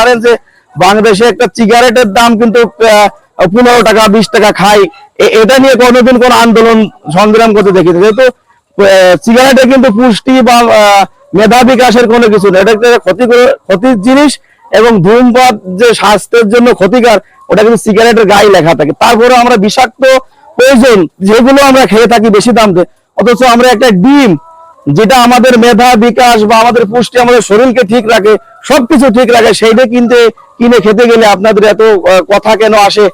জানেন যে বাংলাদেশে একটা সিগারেটের দাম কিন্তু পনেরো টাকা, বিশ টাকা খাই এটা নিয়ে কোনোদিন কোন আন্দোলন সংগ্রাম করতে দেখি যেহেতু সিগারেটে কিন্তু পুষ্টি বা মেধা বিকাশের কোনো কিছু নেই। এটা একটা ক্ষতি ক্ষতির জিনিস এবং ধূমপাত যে স্বাস্থ্যের জন্য ক্ষতিকার, ওটা কিন্তু সিগারেটের গায়ে লেখা থাকে। তারপরে আমরা বিষাক্ত প্রয়োজন যেগুলো আমরা খেয়ে থাকি বেশি দাম দিয়ে অথচ আমরা একটা ডিম যেটা আমাদের মেধা বিকাশ বা আমাদের পুষ্টি আমাদের শরীরকে ঠিক রাখে, সবকিছু ঠিক রাখে, সেইটা কিনতে, কিনে খেতে গেলে আপনাদের এত কথা কেন আসে?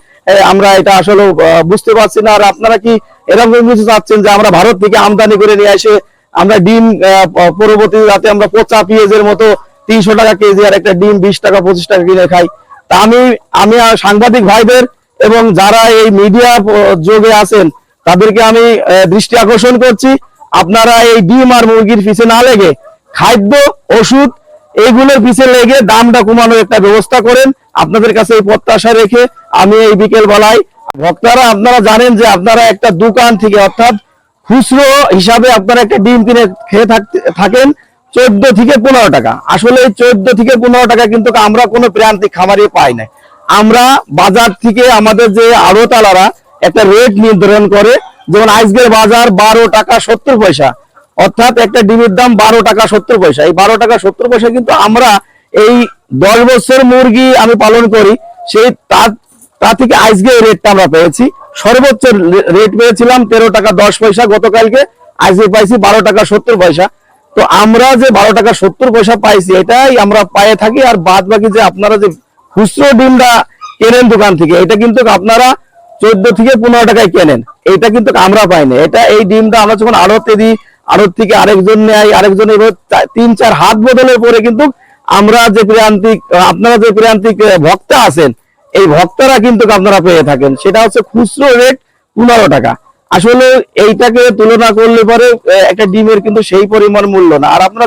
আমরা এটা আসলে বুঝতে পারছি না। আর আপনারা কি এরকম কিছু চাচ্ছেন যে আমরা ভারত থেকে আমদানি করে নিয়ে এসে আমরা ডিম পরবর্তী রাতে আমরা পচা পেঁয়াজের মতো তিনশো টাকা কেজি আর একটা ডিম বিশ টাকা, পঁচিশ টাকা কিনে খাই। তা আমি আমি সাংবাদিক ভাইদের এবং যারা এই মিডিয়া যোগে আছেন, তাদেরকে আমি দৃষ্টি আকর্ষণ করছি। আপনারা এই ডিম আর মুরগির পিছে না লেগে খাদ্য, ওষুধ, এইগুলোর পিছে লেগে দামটা কমানোর একটা ব্যবস্থা করেন। আপনাদের কাছে এই প্রত্যাশা রেখে আমি এই বিকেল বেলায় ভক্তারা, আপনারা জানেন যে আপনারা একটা দোকান থেকে অর্থাৎ খুচরো হিসাবে আপনারা একটা ডিম কিনে খেয়ে থাকেন চোদ্দ থেকে পনেরো টাকা। আসলে চোদ্দ থেকে পনেরো টাকা কিন্তু আমরা কোনো প্রান্তিক খামারে পাই না। আমরা বাজার থেকে আমাদের যে আড়তালারা একটা রেট নির্ধারণ করে, যেমন আজকের বাজার বারো টাকা সত্তর পয়সা, অর্থাৎ একটা ডিমের দাম বারো টাকা সত্তর পয়সা। এই বারো টাকা সত্তর পয়সা কিন্তু আমরা এই দশ বছর মুরগি আমি পালন করি, সেই তার তা থেকে আজকে রেটটা আমরা পেয়েছি। সর্বোচ্চ রেট পেয়েছিলাম তেরো টাকা দশ পয়সা গতকালকে, আজকে পাইছি বারো টাকা সত্তর পয়সা। তো আমরা যে বারো টাকা সত্তর পয়সা পাইছি, এটাই আমরা পায়ে থাকি। আর বাদ বাকি যে আপনারা যে খুচরো ডিমটা কেনেন দোকান থেকে, এটা কিন্তু আপনারা চোদ্দ থেকে পনেরো টাকায় কেনেন। এটা কিন্তু আমরা পাই না। এটা এই ডিমটা আমরা যখন আড়তে দিই, আড়ত থেকে আরেকজন নেয়, আরেকজন তিন, চার হাত বদলের পরে কিন্তু আমরা যে প্রান্তিক, আপনারা যে প্রান্তিক ভক্তা আছেন, এই ভক্তরা কিন্তু আপনারা পেয়ে থাকেন। সেটা হচ্ছে খুচরো রেট পনেরো টাকা। আসলে এইটাকে তুলনা করলে পরে একটা ডিমের কিন্তু সেই পরিমাণ মূল্য না। আর আপনারা